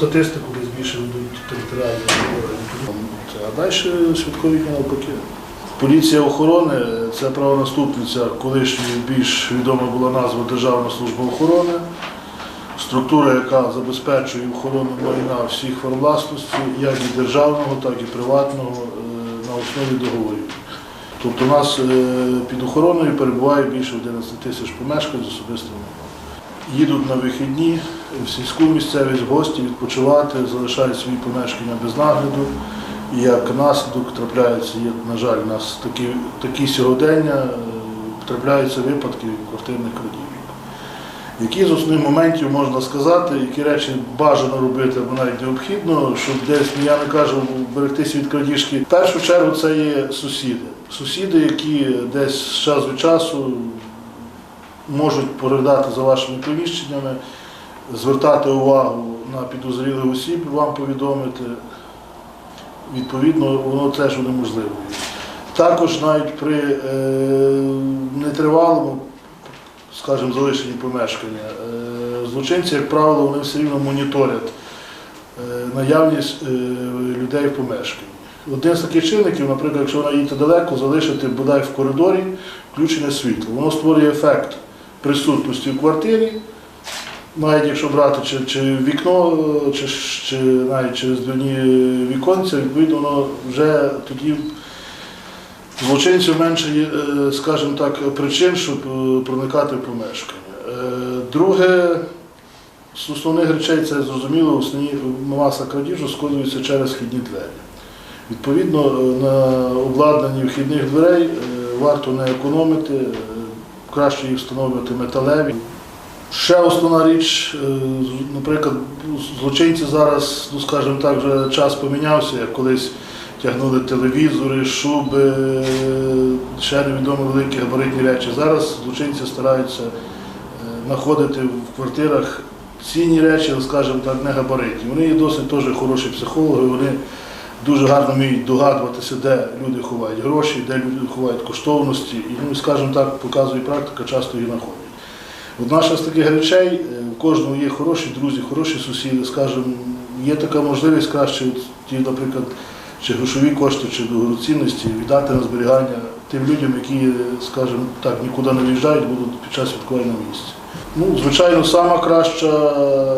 статистику десь більше ведуть територіальні органи. А далі святкові дні навпаки. Поліція охорони це правонаступниця колишньої більш відома була назва Державна служба охорони. Структура, яка забезпечує охорону майна всіх форм власності, як і державного, так і приватного, е, на основі договорів. Тобто у нас е, під охороною перебуває більше 11 тисяч помешкань з особистим майном. Їдуть на вихідні в сільську місцевість, гості відпочивати, залишають свої помешкання без нагляду. І як наслідок трапляються, є, на жаль, у нас такі, такі сьогодення, е, трапляються випадки квартирних крадіжок. Які з основних моментів можна сказати, які речі бажано робити або навіть необхідно, щоб десь, ну, я не кажу, берегтися від крадіжки. В першу чергу це є сусіди. Сусіди, які десь з часу від часу можуть поглядати за вашими приміщеннями, звертати увагу на підозрілих осіб, вам повідомити. Відповідно, воно теж унеможливо. Також навіть при е, нетривалому, скажімо, залишенні помешкання, е, злочинці, як правило, вони все рівно моніторять е, наявність е, людей в помешканні. Один з таких чинників, наприклад, якщо вона їдете далеко, залишити бодай в коридорі включене світло. Воно створює ефект присутності в квартирі, навіть якщо брати чи, чи вікно, чи, чи навіть через двойні віконця, відповідно, вже тоді злочинців менше е, скажімо так, причин, щоб е, проникати в помешкання. Е, Друге, з основних речей це зрозуміло, основні маса крадіжу складується через вхідні двері. Відповідно, на обладнанні вхідних дверей варто не економити, краще їх встановлювати металеві. Ще основна річ, е, наприклад, злочинці зараз, ну скажімо так, вже час помінявся, як колись тягнули телевізори, шуби, е, ще невідомо великі габаритні речі. Зараз злочинці стараються е, знаходити в квартирах цінні речі, скажімо так, не габаритні. Вони є досить теж хороші психологи, вони дуже гарно вміють догадуватися, де люди ховають гроші, де люди ховають коштовності. І, ну, скажімо так, показує практика, часто їх знаходять. Одна ще з таких речей, е, у кожного є хороші друзі, хороші сусіди, скажімо, є така можливість краще, от ті, наприклад, чи грошові кошти, чи дорогоцінності віддати на зберігання тим людям, які, е, скажімо так, нікуди не виїжджають, будуть під час святкування на місці. Ну, звичайно, сама краща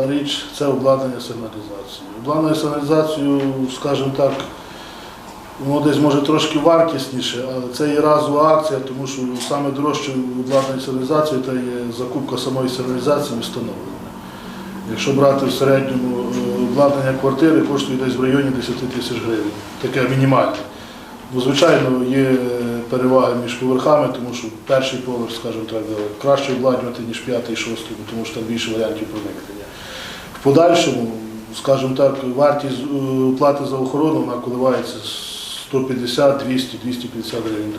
річ це обладнання сигналізації. Обладнання сигналізацію, скажімо так, Воно десь може трошки вартісніше, але це є разова акція, тому що саме дорожче обладнання сигналізації це є закупка самої сигналізації і встановлення. Якщо брати в середньому е, обладнання квартири, коштує десь в районі 10 тисяч гривень. Таке мінімальне. Бо, Звичайно, є переваги між поверхами, тому що перший поверх, скажімо так, е, краще обладнювати, ніж п'ятий, шостий, тому що там більше варіантів проникнення. В подальшому, скажімо так, вартість е, плати за охорону вона коливається 150, 200, 250 гривень.